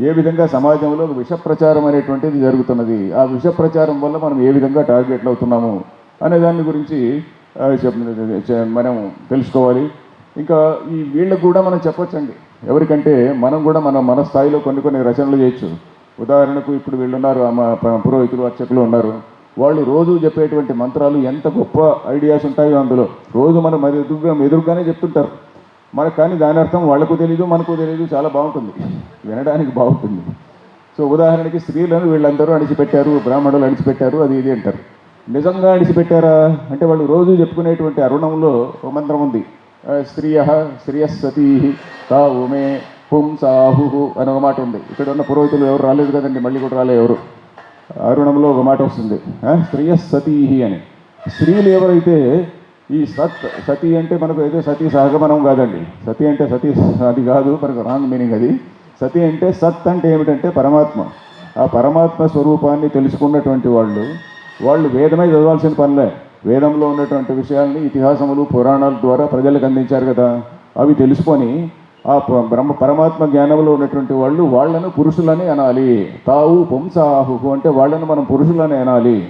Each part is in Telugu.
ఏ విధంగా సమాజంలో ఒక విష ప్రచారం అనేటువంటిది జరుగుతున్నది? ఆ విష ప్రచారం వల్ల మనం ఏ విధంగా టార్గెట్లు అవుతున్నాము? అనే దాని గురించి మనం తెలుసుకోవాలి. ఇంకా ఈ వీళ్ళకు కూడా మనం చెప్పొచ్చండి. ఎవరికంటే మనం కూడా మన మన స్థాయిలో కొన్ని కొన్ని రచనలు చేయొచ్చు. ఉదాహరణకు ఇప్పుడు వీళ్ళు ఉన్నారు ఆ మా పురోహితులు అర్చకులు ఉన్నారు. వాళ్ళు రోజు చెప్పేటువంటి మంత్రాలు ఎంత గొప్ప ఐడియాస్ ఉంటాయో అందులో. రోజు మనం ఎదురుగా ఎదురుగానే చెప్తుంటారు. మనకు కానీ దాని అర్థం వాళ్ళకు తెలియదు మనకు తెలియదు చాలా బాగుంటుంది. వినడానికి బాగుంటుంది. సో ఉదాహరణకి స్త్రీలను వీళ్ళందరూ అణిచిపెట్టారు బ్రాహ్మణులు అణిచిపెట్టారు అది ఇది అంటారు. నిజంగా అణిచిపెట్టారా? అంటే వాళ్ళు రోజు చెప్పుకునేటువంటి అరుణంలో ఒక మంత్రం ఉంది. స్త్రీయ స్త్రియ శ్రియస్సతీ తా ఉమే పుంసాహు అని ఒక మాట ఉంది. ఇక్కడ ఉన్న పురోహితులు ఎవరు రాలేదు కదండి మళ్ళీ కూడా రాలే ఎవరు. అరుణంలో ఒక మాట వస్తుంది. స్త్రీయ శ్రియస్సతీ అని. స్త్రీలు ఎవరైతే ఈ సత్ సతీ అంటే మనకు అయితే సతీ సహగమనం కాదండి. సతీ అంటే సతీ అది కాదు మనకు రాంగ్ మీనింగ్ అది. సతీ అంటే సత్ అంటే ఏమిటంటే పరమాత్మ. ఆ పరమాత్మ స్వరూపాన్ని తెలుసుకున్నటువంటి వాళ్ళు వాళ్ళు వేదమే చదవాల్సిన పనిలే. వేదంలో ఉన్నటువంటి విషయాల్ని ఇతిహాసములు పురాణాల ద్వారా ప్రజలకు అందించారు కదా. అవి తెలుసుకొని ఆ ప- బ్రహ్మ పరమాత్మ జ్ఞానంలో ఉన్నటువంటి వాళ్ళు వాళ్ళను పురుషులని అనాలి. తావు పుంసాహు అంటే వాళ్ళను మనం పురుషులని అనాలి.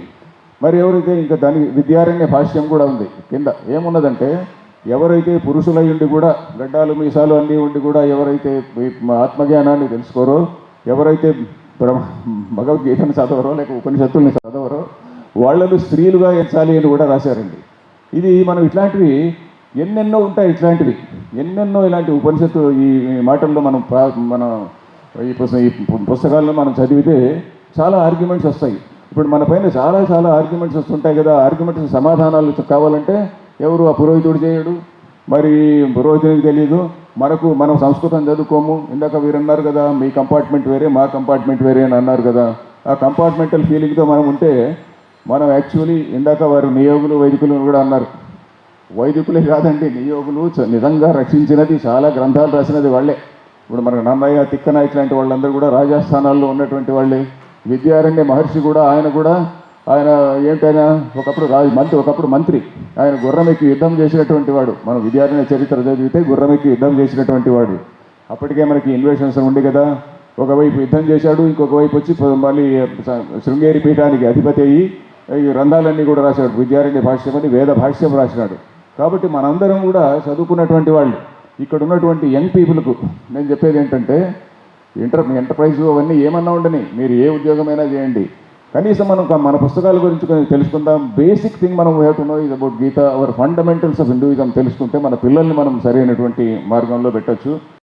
మరి ఎవరైతే ఇంకా దాని విద్యారణ్య భాష్యం కూడా ఉంది కింద ఏమున్నదంటే ఎవరైతే పురుషులై ఉండి కూడా గడ్డాలు మీసాలు అన్నీ ఉండి కూడా ఎవరైతే ఆత్మజ్ఞానాన్ని తెలుసుకోరో ఎవరైతే బ్రహ్మ భగవద్గీతను చదవరో లేక ఉపనిషత్తుల్ని చదవరో వాళ్ళను స్త్రీలుగా ఎంచాలి అని కూడా రాశారండి. ఇది మనం ఇట్లాంటివి ఎన్నెన్నో ఉంటాయి ఇట్లాంటివి. ఎన్నెన్నో ఇలాంటి ఉపనిషత్తు ఈ మాటల్లో మనం మనం మన ఈ పుస్తకాలను ఈ పుస్తకాల్లో మనం చదివితే చాలా ఆర్గ్యుమెంట్స్ వస్తాయి. ఇప్పుడు మన పైన చాలా చాలా ఆర్గ్యుమెంట్స్ వస్తుంటాయి కదా. ఆర్గ్యుమెంట్స్ సమాధానాలు కావాలంటే ఎవరు ఆ పురోహితుడు చేయడు? మరి పురోహితునికి తెలియదు మనకు మనం సంస్కృతం చదువుకోము. ఇందాక వీరు అన్నారు కదా మీ కంపార్ట్మెంట్ వేరే మా కంపార్ట్మెంట్ వేరే అని అన్నారు కదా. ఆ కంపార్ట్మెంటల్ ఫీలింగ్తో మనం ఉంటే మనం యాక్చువల్లీ ఇందాక వారు నియోగులు వైదికులు కూడా అన్నారు. వైదికులే కాదండి నియోగులు చ- నిజంగా రక్షించినది చాలా గ్రంథాలు రాసినది వాళ్ళే. ఇప్పుడు మన నన్నయ్య తిక్కన ఇట్లాంటి వాళ్ళందరూ కూడా రాజస్థానాల్లో ఉన్నటువంటి వాళ్ళే. విద్యారణ్య మహర్షి కూడా ఆయన కూడా ఆయన ఏంటైనా ఒకప్పుడు రాజు మంత్రి ఒకప్పుడు మంత్రి. ఆయన గుర్రమెక్కి యుద్ధం చేసినటువంటి వాడు. మనం విద్యారణ్య చరిత్ర చదివితే గుర్రమెక్కి యుద్ధం చేసినటువంటి వాడు. అప్పటికే మనకి ఇన్వేషన్స్ ఉండి కదా. ఒకవైపు యుద్ధం చేశాడు ఇంకొక వైపు వచ్చి మళ్ళీ శృంగేరి పీఠానికి అధిపతి అయ్యి ఈ గ్రంథాలన్నీ కూడా రాశాడు. విద్యారణ్య భాష్యం అని వేద భాష్యం రాసినాడు. కాబట్టి మనందరం కూడా చదువుకున్నటువంటి వాళ్ళు. ఇక్కడ ఉన్నటువంటి యంగ్ పీపుల్కు నేను చెప్పేది ఏంటంటే ఇంటర్ ఎంటర్ప్రైజ్ అవన్నీ ఏమన్నా ఉండని మీరు ఏ ఉద్యోగమైనా చేయండి. కనీసం మనం మన పుస్తకాల గురించి కొంచెం తెలుసుకుందాం. బేసిక్ థింగ్ మనం have to know about Gita our fundamentals of Hinduism తెలుసుకుంటే మన పిల్లల్ని మనం సరైనటువంటి మార్గంలో పెట్టొచ్చు.